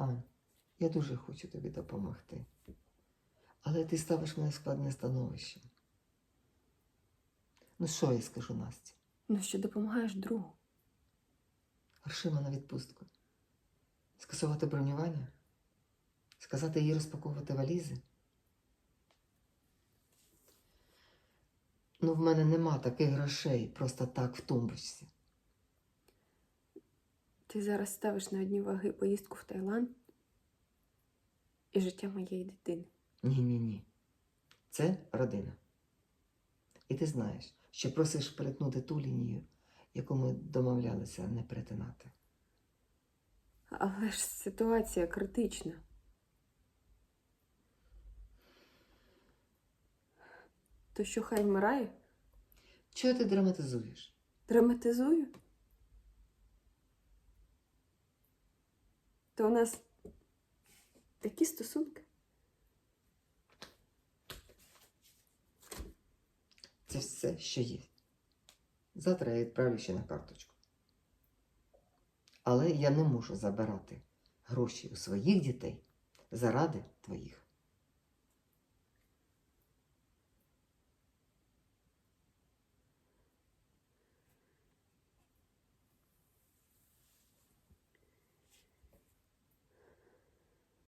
Ань, я дуже хочу тобі допомогти. Але ти ставиш мене в складне становище. Ну, що я скажу Насті? Ну що допомагаєш другу? Грошима на відпустку. Скасувати бронювання? Сказати їй розпаковувати валізи? Ну, в мене нема таких грошей просто так в тумбочці. Ти зараз ставиш на одні ваги поїздку в Таїланд і життя моєї дитини. Ні-ні-ні. Це родина. І ти знаєш, що просиш перетнути ту лінію, яку ми домовлялися не перетинати. Але ж ситуація критична. То що хай вмирає? Чого ти драматизуєш? Драматизую? То у нас такі стосунки. Це все, що є. Завтра я відправлю ще на карточку. Але я не можу забирати гроші у своїх дітей заради твоїх.